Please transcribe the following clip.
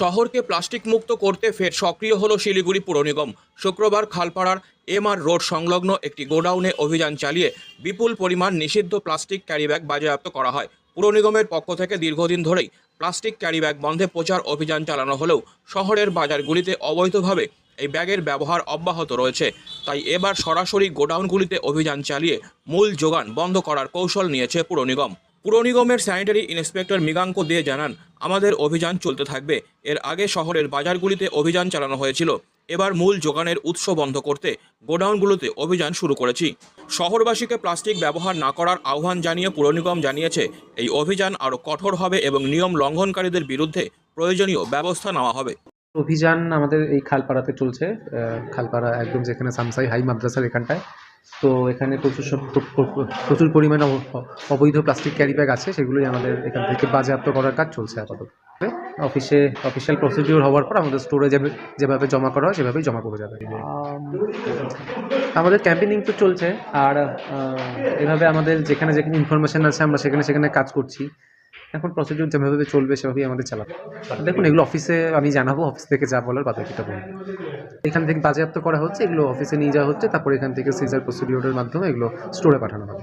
শহরকে প্লাস্টিক মুক্ত করতে ফের সক্রিয় হলো শিলিগুড়ি পুর নিগম। শুক্রবার খালপাড়ার এমআর রোড সংলগ্ন একটি গোডাউনে অভিযান চালিয়ে বিপুল পরিমাণ নিষিদ্ধ প্লাস্টিক ক্যারিব্যাগ বাজেয়াপ্ত করা হয়। পুর নিগমের পক্ষ থেকে দীর্ঘদিন ধরেই প্লাস্টিক ক্যারিব্যাগ বন্ধে প্রচার অভিযান চালানো হলেও শহরের বাজারগুলিতে অবৈধভাবে এই ব্যাগের ব্যবহার অব্যাহত রয়েছে। তাই এবার সরাসরি গোডাউনগুলিতে অভিযান চালিয়ে মূল যোগান বন্ধ করার কৌশল নিয়েছে পুর নিগম। পুর নিগমের স্যানিটারি ইন্সপেক্টর মৃগাঙ্ক দিয়ে জানান আমাদের অভিযান চলতে থাকবে। এর আগে শহরের বাজারগুলিতে অভিযান চালানো হয়েছিল। এবার মূল যোগানের উৎস বন্ধ করতে গোডাউনগুলোতে অভিযান শুরু করেছি। শহরবাসীকে প্লাস্টিক ব্যবহার না করার আহ্বান জানিয়ে পুর জানিয়েছে, এই অভিযান আরও কঠোর হবে এবং নিয়ম লঙ্ঘনকারীদের বিরুদ্ধে প্রয়োজনীয় ব্যবস্থা নেওয়া হবে। অভিযান আমাদের এই খালপাড়াতে চলছে। খালপাড়া একদম যেখানে সামসাই হাই মাদ্রাসার এখানটায়। তো এখানে প্রচুর সব প্র- প্র- প্রচুর পরিমাণে অব- অবৈধ প্লাস্টিক ক্যারি ব্যাগ আছে সেগুলোই আমাদের এখান থেকে বাজেয়াপ্ত করার কাজ চলছে আপাতত। অফিসে অফিসিয়াল প্রসিডিওর হওয়ার পর আমাদের স্টোরে যাবে যেভাবে জমা করা হয় সেভাবেই জমা করে যাবে। আমাদের ক্যাম্পেনিং তো চলছে আর এভাবে আমাদের যেখানে যেখানে ইনফরমেশন আছে আমরা সেখানে সেখানে কাজ করছি। এখন প্রসিডিউর যেভাবে চলবে, সেভাবেই আমাদের চালাবো দেখুন, এগুলো অফিসে আমি জানাব অফিস থেকে যা বলার বাকিটা বলব। এখান থেকে বাজেয়াপ্ত করা হচ্ছে, এগুলো অফিসে নিয়ে যাওয়া হচ্ছে, তারপর এখান থেকে সিজার প্রসিডিউরের মাধ্যমে এগুলো স্টোরে পাঠানো হবে।